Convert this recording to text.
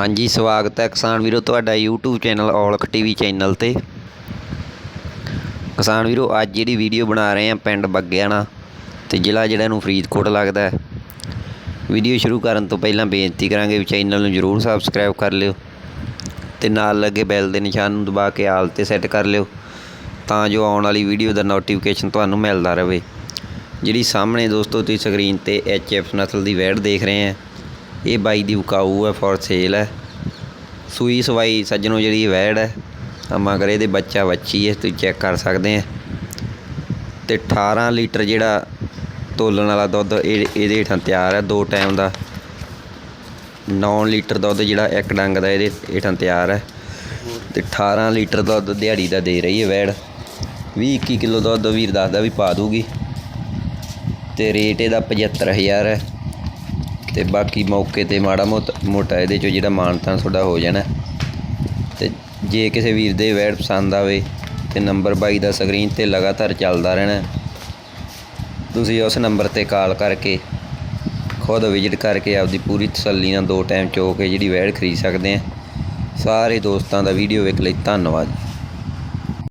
ਹਾਂਜੀ, ਸਵਾਗਤ ਹੈ ਕਿਸਾਨ ਵੀਰੋ ਤੁਹਾਡਾ YouTube channel Aulakh TV channel ਤੇ। ਕਿਸਾਨ ਵੀਰੋ, ਅੱਜ ਜਿਹੜੀ ਵੀਡੀਓ ਬਣਾ ਰਹੇ ਆ ਪਿੰਡ ਬੱਗਿਆਣਾ ਤੇ ਜ਼ਿਲ੍ਹਾ ਜਿਹੜਾ ਨੂੰ ਫਰੀਦਕੋਟ ਲੱਗਦਾ ਹੈ। ਵੀਡੀਓ ਸ਼ੁਰੂ ਕਰਨ ਤੋਂ ਪਹਿਲਾਂ ਬੇਨਤੀ ਕਰਾਂਗੇ ਵੀ ਚੈਨਲ ਨੂੰ ਜਰੂਰ ਸਬਸਕ੍ਰਾਈਬ ਕਰ ਲਿਓ ਤੇ ਨਾਲ ਲੱਗੇ ਬੈਲ ਦੇ ਨਿਸ਼ਾਨ ਨੂੰ ਦਬਾ ਕੇ ਆਲ ਤੇ ਸੈੱਟ ਕਰ ਲਿਓ ਤਾਂ ਜੋ ਆਉਣ ਵਾਲੀ ਵੀਡੀਓ ਦਾ ਨੋਟੀਫਿਕੇਸ਼ਨ ਤੁਹਾਨੂੰ ਮਿਲਦਾ ਰਹੇ। ਜਿਹੜੀ ਸਾਹਮਣੇ ਦੋਸਤੋ ਤੁਸੀਂ ਸਕਰੀਨ ਤੇ ਐਚਐਫ ਨਸਲ ਦੀ ਵੈੜ ਦੇਖ ਰਹੇ ਆ ਇਹ ਬਾਈ ਦੀ ਵਿਕਾਊ ਹੈ ਫॉर ਸੇਲ ਹੈ। ਸੂਈ ਸਵਾਈ ਸੱਜਣੋ ਜਿਹੜੀ ਵੈੜ ਹੈ ਅਮਾ ਕਰੇ ਇਹਦੇ ਬੱਚਾ ਬੱਚੀ ਹੈ ਤੁਸੀਂ ਚੈੱਕ ਕਰ ਸਕਦੇ ਆ ਤੇ 18 ਲੀਟਰ ਜਿਹੜਾ ਤੋਲਣ ਵਾਲਾ ਦੁੱਧ, ਇਹ ਇਹਦੇ ਹੇਠਾਂ ਤਿਆਰ ਹੈ, ਦੋ ਟਾਈਮ ਦਾ। 9 ਲੀਟਰ ਦੁੱਧ ਜਿਹੜਾ ਇੱਕ ਡੰਗ ਦਾ ਇਹਦੇ ਹੇਠਾਂ ਤਿਆਰ ਹੈ। ਤੇ 18 ਲੀਟਰ ਦੁੱਧ ਦਿਹਾੜੀ ਦਾ ਦੇ ਰਹੀ ਹੈ ਵੈੜ। 20 21 ਕਿਲੋ ਦੁੱਧ ਵੀਰ ਦੱਸਦਾ ਵੀ ਪਾ ਦੂਗੀ। ਤੇ ਰੇਟ ਇਹਦਾ 75000 ਹੈ। ਤੇ ਬਾਕੀ ਮੌਕੇ ਤੇ ਮਾੜਾ ਮੋਟ, ਮੋਟਾ ਇਹਦੇ ਚੋਂ ਜਿਹੜਾ ਮਾਨਤਾਨ ਤੁਹਾਡਾ ਹੋ ਜਾਣਾ। ਤੇ ਜੇ ਕਿਸੇ ਵੀਰ ਦੇ ਵੈਡ ਪਸੰਦ ਆਵੇ ਤੇ ਨੰਬਰ ਬਾਈ ਦਾ ਸਕਰੀਨ ਤੇ ਲਗਾਤਾਰ ਚੱਲਦਾ ਰਹਿਣਾ। ਤੁਸੀਂ ਉਸ ਨੰਬਰ ਤੇ ਕਾਲ ਕਰਕੇ ਖੁਦ ਵਿਜ਼ਿਟ ਕਰਕੇ ਆਪਦੀ ਪੂਰੀ ਤਸੱਲੀ ਨਾਲ ਦੋ ਟਾਈਮ ਚੋ ਕੇ ਜਿਹੜੀ ਵੈੜ ਖਰੀਦ ਸਕਦੇ ਆ। ਸਾਰੇ ਦੋਸਤਾਂ ਦਾ ਵੀਡੀਓ ਵੇਖ ਲਈ। ਧੰਨਵਾਦ।